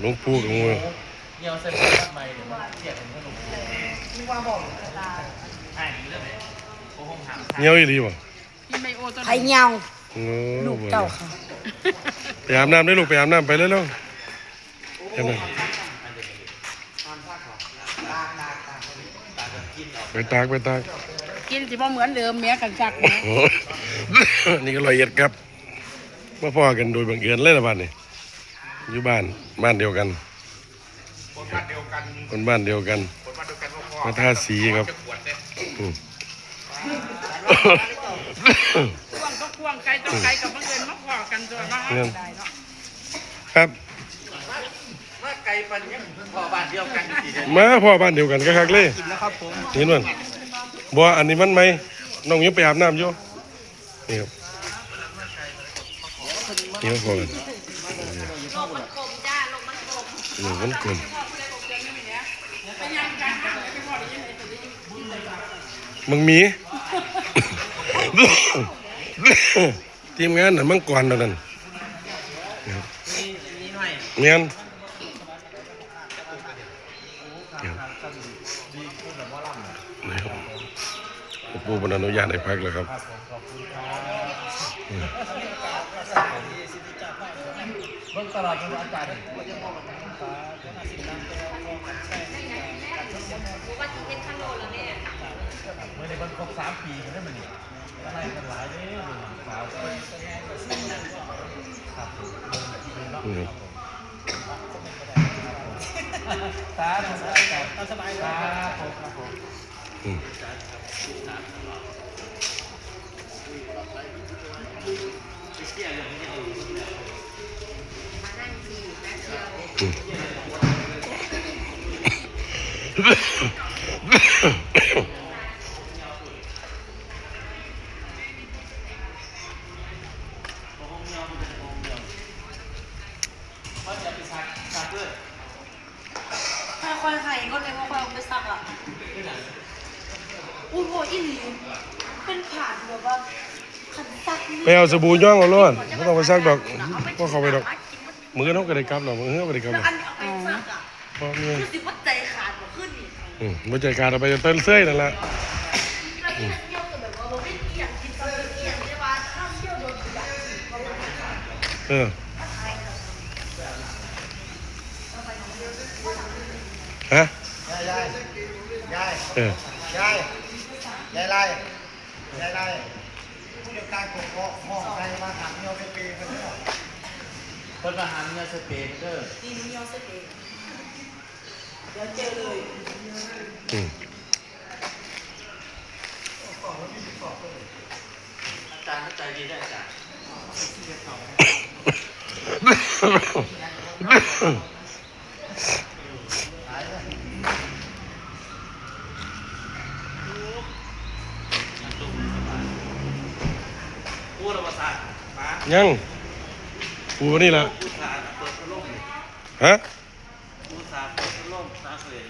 หลวงปู่กับงูเงี้ยวเส้นทำไมเดี๋ยวมันเสียเป็นขนมมีว่าบอกอ่าอ่านเรื่องไหนโอ้โหามเงี้ยวอีหลีบ่กินไมโอตัวไผ่เงาโอ้ลูกเจ้าค่ะไปอาบน้ำได้ลูกไปอาบน้ำไปเร็วๆไปน้ำไปตากไปตากกินสิบ่เหมือนเดิมเมียกันจักนะนี่ก็ละเอียดครับมาพ่อกันโดยบังเอิญเลยนะบ้านนี่ อยู่บ้านบ้านเดียวกัน คนบ้านเดียวกันคนบ้านเดียวกันคนบ้านเดียวกันก็พอมาท่าสีครับจะปวดเนี่ยอืมควงก็ควงไกลต้องไกลกับบังเอิญมาพอกันตัวเนาะได้เนาะครับว่าไกลปันยังพอบ้านเดียวกันสิเด้อมาพ่อบ้านเดียวกันก็คักเลยกินแล้วครับผมเห็นมันบ่อันนี้มันไหมน้องยังไปอาบน้ำอยู่นี่ครับนี่ครับพ่อกัน ลงมันกลุ่มมึงมี ทีมงานน่ะมังกรนั้นนี่นเมียนปูบรรอนุญาตให้พักแล้วครับเบิ่งตลอดเป็นอาจารย์ เมื่อในบันครบสามปีมันได้มันนี่อะไรกันหลายเด้อสาวครับผมอืมตาสบายตาสบายตาผมครับผมอืมว่าจะไปซักซักเลยค่อยไข่ก็เลยว่าคอยเอาไปซักอะอุ้โหอีหลีเป็นผ่านแบบว่าขันซักนี่ ไปเอาสบู่ย่องเอาล้วนไม่ต้องไปซักดอกพวกเขาไปดอก มือเขาก็ได้กลับหรอกมือก็ได้กลับหรแล้อวกอันนี้เอาไปซักอะเพราะเนี่ยคือสิว่าใจขาดกว่าขึ้นนี่อืมมาใจการเอาไปเต้นเส้ยนั่นแหละแล้วที่มันเที่ยวแต่แบบว่าเราไม่เกี่ยงกินตอนเกี่ยงใช่ปะถ้าเที่ยวโดนตัวอย่างเขาไม่ได้เออฮะยายยายยายเออยายยายไรยายไรผู้จัดการกบห้องใครมาถามเงาเป็นปีกันเนี่ย คนมาหาเงินสเปนเด้อดีนี้ยอมเสร็จเดี๋ยวเจอเลยอืมอาจารย์เข้าใจดีได้อาจารย์พูดภาษามายัง ปูนี่แหละฮะพูดภาษาเปิดพัดลมตาเคย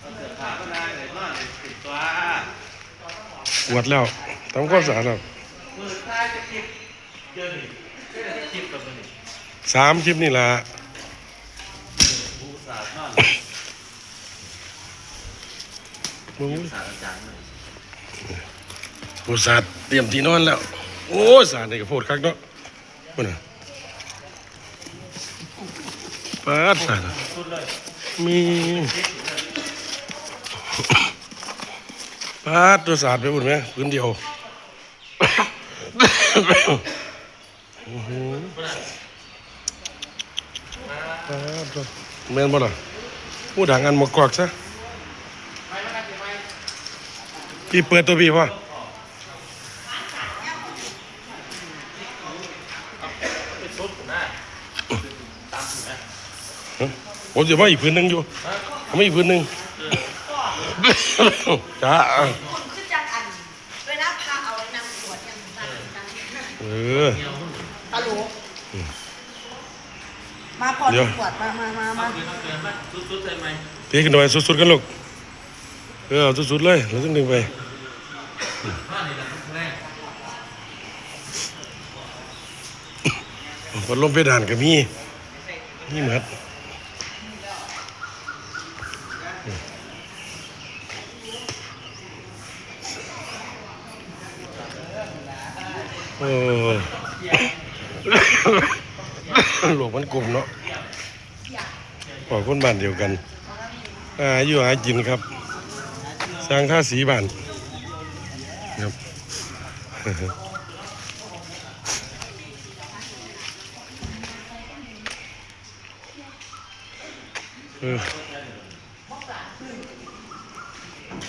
เราเกิดขาก็ได้เลยว่าติดตัวปวดแล้วทำความสะอาดแล้วมือท้ายจะคลิปเยอะนี่ไม่ได้คลิปกับมันนี่สามคลิปนี่แหละผู้สาดนอนมึงสาดอาจารย์เตรียมที่นอนแล้ว โอ้สาดนี่ก็โพดคักเนาะ พุ่นน่ะปาดสาดอะสุดเลยมีปาดตัวสาดไปหมดไหมพื้นเดียวอื้อหือปาดตัวแม่นบ่ล่ะพูดดังอันหมากอกซะพี่เปิดตัวพี่พ่อ เป็นชุดผมนะตามผมนะ ฮะ ผมจะมาอีกพื้นหนึ่งอยู่เอามาอีกพื้นหนึ่งจ้าคุณคือจังอัน เวลาพาเอาไว้นำขวดอย่างนั้นนั้นเออตลกมาพอเดี๋ยวขวดมามามามาเกินเกินไหมสุดๆเลยไหมเทขึ้นหน่อยสุดๆกันลูกเออเอาสุดๆเลยเราต้องดึงไปว่านี่แหละแรกพัดลมเพดานก็มีเนี่เหมือน หลวงมันกลุ่มเนาะขอคนบ้านเดียวกันอาอยู่หากินครับ สร้างท่าสีบ้านครับออ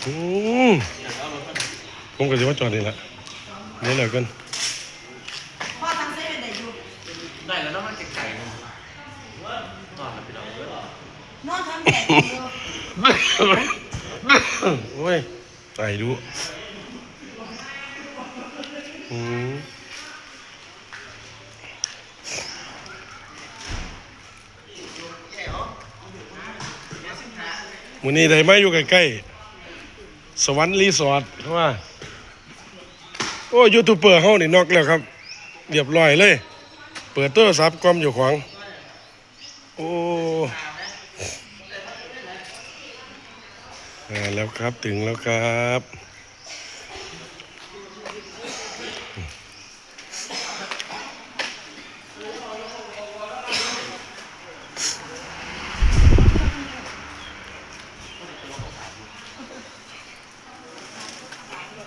อืมผมก็จะว่าจอดนี่แหละนี่แหละกัน พ่อทำเส้นเป็นไหนอยู่ ได้แล้วเนาะมันไก่ๆมันนอนแล้วไปนอนเลย นอนทำแก่อยู่ โอ้ยใส่ดูอืมวันนี้ได้มาอยู่ใกล้ๆสวรรค์รีสอร์ทเพราะว่า โอ้ยูทูบเบอร์เฮานี่นอกแล้วครับ เรียบร้อยเลย เปิดโทรศัพท์กล้อมอยู่ขวาง โอ้ มาแล้วครับถึงแล้วครับ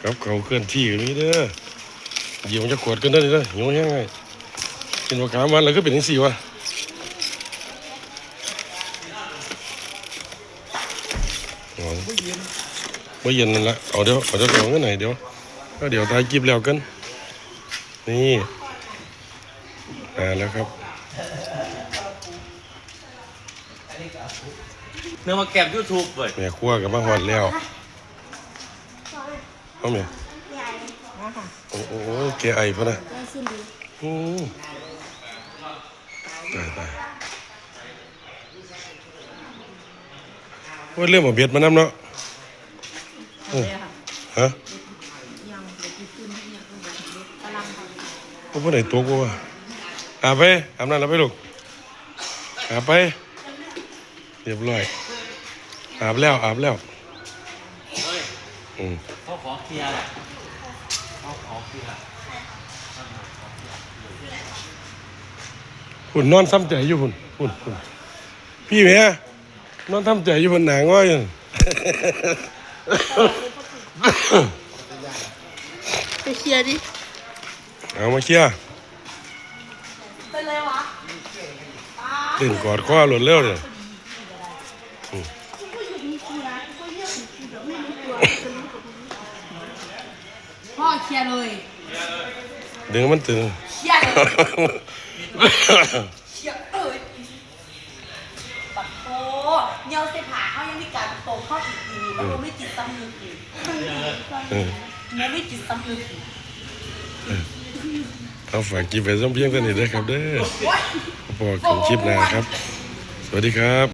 กับเขาเคลื่อนที่กันนี้เด้อเดี๋ยวมันจะขวดกันได้อเด้อหิวยังไงกินมะขามวันแล้วก็เป็นยังสี่วะอ๋อ ไม่เย็นนั่นละเอาเดี๋ยวเอาเดี๋ยวเอาเงินไหนอยเดี๋ยวก็เดี๋ยวทายกิบแล้วกัน นี่อ่าแล้วครับเนื้อมาแก็บยูทูบเปิดแม่ครัวกับมาหอดแล้วเอาแม่โอ้โหแกไอพะนะโอ้ตายตายว่าเรื่องหมอเบียดมานำเนาะโอ้ ฮะโอ้พ่อไหนตัวกูวะอาบไปอาบน้ำแล้วไปลูกอาบไป เรียบร้อย อาบแล้วอาบแล้วเฮ้ยอืมเขาขอเคลียร์แหละเขาขอเคลียร์หุ่นนอนซ้ำใจอยู่หุ่นหุ่นหุ่นพี่แม่นอนซ้ำใจอยู่บนหนังว่าอยู่ ไปเคลียร์ดิ เอามาเคลียร์เป็นไรวะเล่นกอดข้อหล่นเร็วเลยพ่อเคลียร์เลย ดึงมันตึงเคลียร์เลยเคลียร์เอ้ยปัด โตเงาเส้นผ่าเขายังมีการโตเข้าอีกทีแล้วมันไม่จิตสำนึกอีกเออมันไม่จิตสำนึกอีกเอาฝากกินไปส้มเพียงกันนี่เด้อครับเด้อพอกันคลิปหน้าครับ สวัสดีครับ